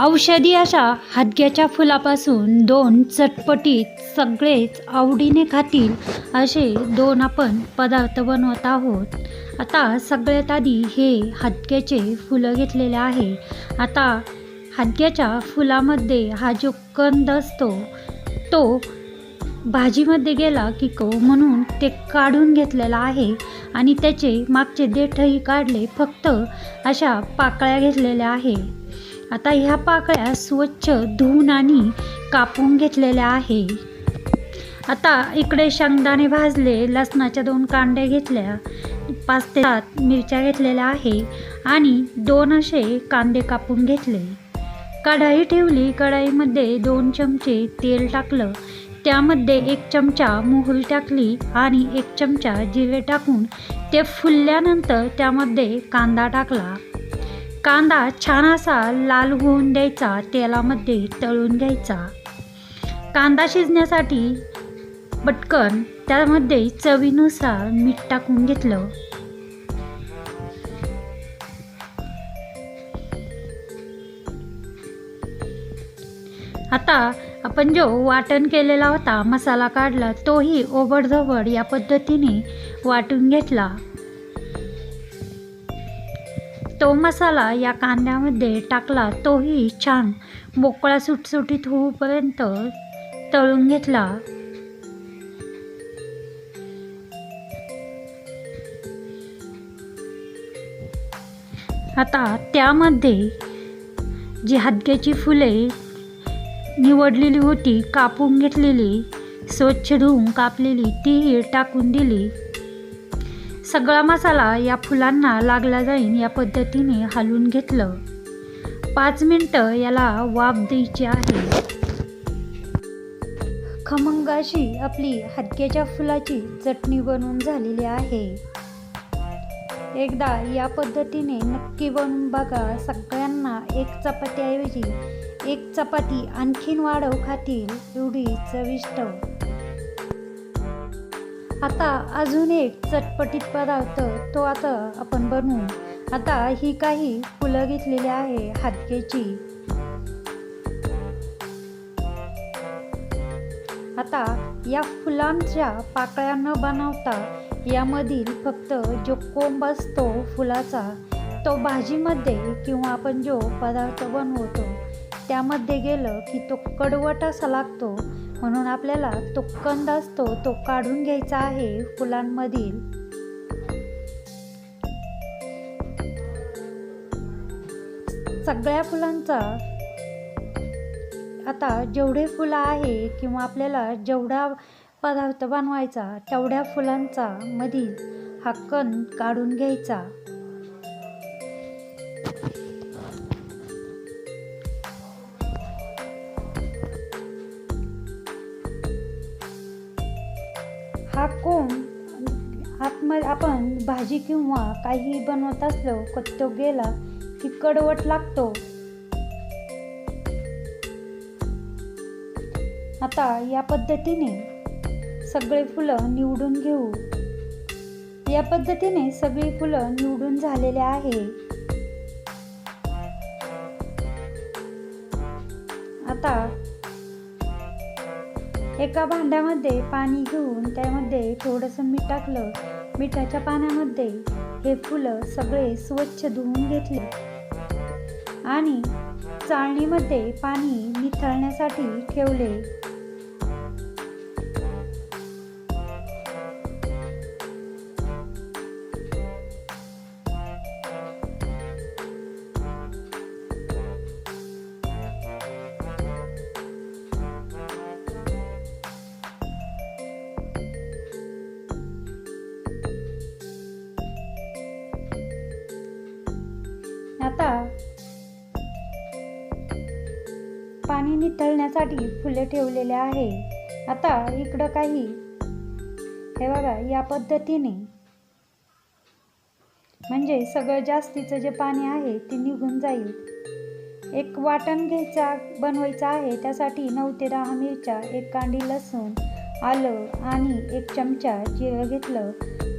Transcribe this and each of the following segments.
औषधी अशा हादग्याच्या फुलापासून दोन चटपटीत सगळेच आवडीने खातील असे दोन आपण पदार्थ बनवत आहोत. आता सगळ्यात आधी हे हादग्याचे फुलं घेतलेले आहे. आता हादग्याच्या फुलामध्ये हा जो कंद असतो तो भाजीमध्ये गेला की को म्हणून ते काढून घेतलेला आहे आणि त्याचे मागचे देठही काढले फक्त अशा पाकळ्या घेतलेल्या आहे. आता ह्या पाकळ्या स्वच्छ धुवून आणि कापून घेतलेल्या आहे. आता इकडे शेंगदाणे भाजले लसणाच्या दोन कांड्या घेतल्या पाच ते सात मिरच्या घेतलेल्या आहे आणि दोन असे कांदे कापून घेतले. कढाई ठेवली कढाईमध्ये दोन चमचे तेल टाकलं त्यामध्ये एक चमचा मोहरी टाकली आणि एक चमचा जिरे टाकून ते फुलल्यानंतर त्यामध्ये कांदा टाकला. कांदा छान असा लाल होऊन द्यायचा तेलामध्ये तळून घ्यायचा. कांदा शिजण्यासाठी पटकन त्यामध्ये चवीनुसार मीठ टाकून घेतलं. आता आपण जो वाटण केलेला होता मसाला काढला तोही ओबडधोबड या पद्धतीने वाटून घेतला. तो मसाला या कांद्यामध्ये टाकला तोही छान. मोकळा सुटसुटीत होऊपर्यंत तळून घेतला. आता त्यामध्ये जी हादग्याची फुले निवडलेली होती कापून घेतलेली स्वच्छ धुवून कापलेली तीही टाकून दिली. सगळा मसाला या फुलांना लागला जाईल या पद्धतीने हलवून घेतलं. पाच मिनटं याला वाफ द्यायची आहे. खमंगाशी आपली हदक्याच्या फुलाची चटणी बनवून झालेली आहे. एकदा या पद्धतीने नक्की बनवून बघा. सगळ्यांना एक चपातीऐवजी एक चपाती आणखीन वाढव खातील एवढी चविष्ट आता अजून एक चटपटीत पदार्थ तो आता आपण बनवू. आता ही काही फुलं घेतलेली आहे हातकेची. आता या फुलांच्या पाकळ्या न बनवता यामधील फक्त जो कोंब असतो फुलाचा तो भाजीमध्ये किंवा आपण जो पदार्थ बनवतो त्यामध्ये गेलं की तो कडवट असा लागतो. म्हणून आपल्याला तो कंद असतो तो काढून घ्यायचा आहे फुलांमधील. सगळ्या फुलांचा आता जेवढे फुलं आहे किंवा आपल्याला जेवढा पदार्थ बनवायचा तेवढ्या फुलांचा मधील हा कण काढून घ्यायचा. आतमध्ये आपण भाजी किंवा काही बनवत असलो का तो गेला की कडवट लागतो? आता या पद्धतीने सगळे फुलं निवडून घेऊ. या पद्धतीने सगळी फुलं निवडून झालेले आहे. आता एका भांड्यामध्ये पाणी घेऊन त्यामध्ये थोडंसं मीठ टाकलं. मिठाच्या पाण्यामध्ये हे फुलं सगळे स्वच्छ धुवून घेतले. आणि चाळणीमध्ये पाणी निथळण्यासाठी ठेवले. पाणी निथळण्यासाठी फुले ठेवलेले आहे. आता इकडं काही. हे बघा या पद्धतीने. म्हणजे सगळं जास्तीचं जे पाणी आहे ते निघून जाईल. एक वाटण घ्यायचा बनवायचं आहे त्यासाठी नऊ ते दहा मिरच्या एक कांडी लसूण आलं आणि एक चमचा जिरं घेतलं.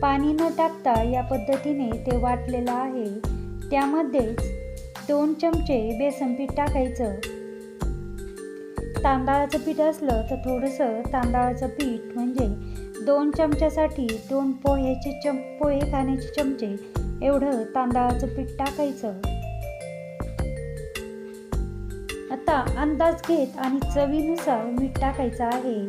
पाणी न टाकता या पद्धतीने ते वाटलेलं आहे. त्यामध्येच दोन चमचे बेसन पीठ टाकायचं. तांदळाचं पीठ असलं तर थोडंसं तांदळाचं पीठ म्हणजे दोन चमच्यासाठी दोन पोह्याचे चम पोहे खाण्याचे चमचे एवढं तांदळाचं पीठ टाकायचं. आता अंदाज घेत आणि चवीनुसार मीठ टाकायचं आहे.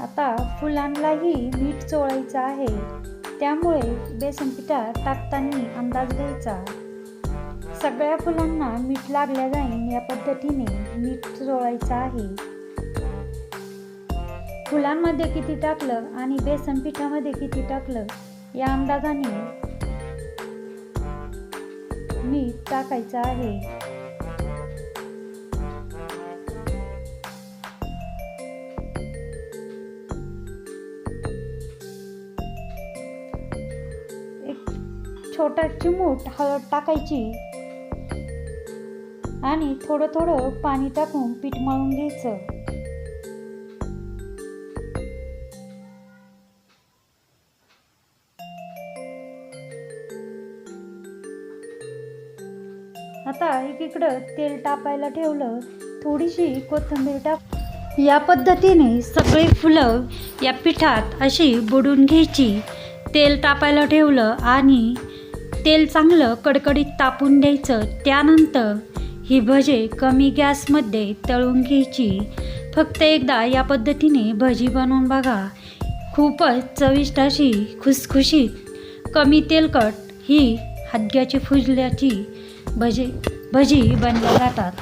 आता फुलांनाही मीठ चोळायचं आहे. त्यामुळे बेसन पिठात टाकताना अंदाज घ्यायचा. सगळ्या फुलांना मीठ लागल्या जाईन या पद्धतीने मीठ चोळायचं आहे. फुलांमध्ये किती टाकलं आणि बेसन पिठामध्ये किती टाकलं या अंदाजाने मीठ टाकायचं आहे. छोटा चिमूट हळद टाकायची. आणि थोडं थोडं पाणी टाकून पीठ मळून घ्यायचं. आता एकीकडं तेल टाकायला ठेवलं थोडीशी कोथिंबीर टाक या पद्धतीने सगळी फुलं या पिठात अशी बुडून घ्यायची. तेल तापायला ठेवलं आणि तेल चांगलं कडकडीत तापून द्यायचं त्यानंतर ही भजे कमी गॅसमध्ये तळून घ्यायची. फक्त एकदा या पद्धतीने भजी बनवून बघा. खूपच चविष्ट अशी खुसखुशीत कमी तेलकट ही हादग्याची फुजल्याची भजी भजी बनल्या जातात.